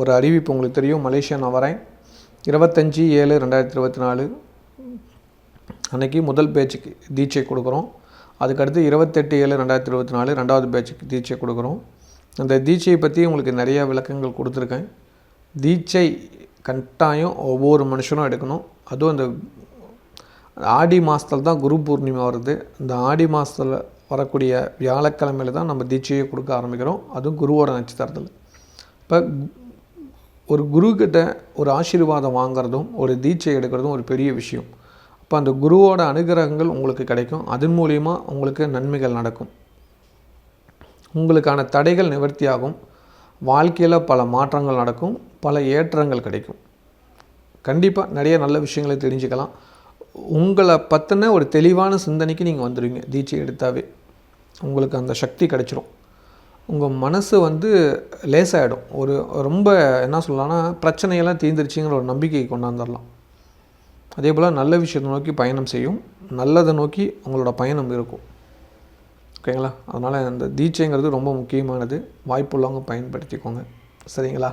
ஒரு அறிவிப்பு உங்களுக்கு தெரியும். மலேசியா நான் வரேன். இருபத்தஞ்சி ஏழு ரெண்டாயிரத்தி இருபத்தி நாலு. அன்னைக்கு முதல் பேச்சுக்கு தீட்சை கொடுக்குறோம். அதுக்கடுத்து இருபத்தெட்டு ஏழு ரெண்டாயிரத்தி இருபத்தி நாலு ரெண்டாவது பேச்சுக்கு தீட்சை கொடுக்குறோம். அந்த தீட்சையை பற்றி உங்களுக்கு நிறைய விளக்கங்கள் கொடுத்துருக்கேன். தீட்சை கட்டாயம் ஒவ்வொரு மனுஷனும் எடுக்கணும். அதுவும் அந்த ஆடி மாதத்தில் தான் குரு பூர்ணிமா வருது. இந்த ஆடி மாதத்தில் வரக்கூடிய வியாழக்கிழமையில தான் நம்ம தீட்சையை கொடுக்க ஆரம்பிக்கிறோம். அதுவும் குருவோட நட்சத்திரத்தில். இப்போ ஒரு குருக்கிட்ட ஒரு ஆசீர்வாதம் வாங்குறதும் ஒரு தீட்சை எடுக்கிறதும் ஒரு பெரிய விஷயம். அப்போ அந்த குருவோட அனுகிரகங்கள் உங்களுக்கு கிடைக்கும். அதன் மூலிமா உங்களுக்கு நன்மைகள் நடக்கும். உங்களுக்கான தடைகள் நிவர்த்தியாகும். வாழ்க்கையில் பல மாற்றங்கள் நடக்கும். பல ஏற்றங்கள் கிடைக்கும். கண்டிப்பாக நிறைய நல்ல விஷயங்களை தெரிஞ்சுக்கலாம். உங்களை பற்றின ஒரு தெளிவான சிந்தனைக்கு நீங்கள் வந்துடுவீங்க தீட்சை எடுத்தாவே. உங்களுக்கு அந்த சக்தி கிடைச்சிரும். உங்கள் மனசு வந்து லேசாகிடும் ஒரு ரொம்ப என்ன சொல்லலாம்னா பிரச்சனையெல்லாம் தீர்ந்துருச்சுங்கிற ஒரு நம்பிக்கை கொண்டாந்துடலாம் அதே போல் நல்ல விஷயத்தை நோக்கி பயணம் செய்யும். நல்லதை நோக்கி உங்களோட பயணம் இருக்கும். ஓகேங்களா அதனால் அந்த தீட்சைங்கிறது ரொம்ப முக்கியமானது. வாய்ப்புள்ளவங்க பயன்படுத்திக்கோங்க. சரிங்களா?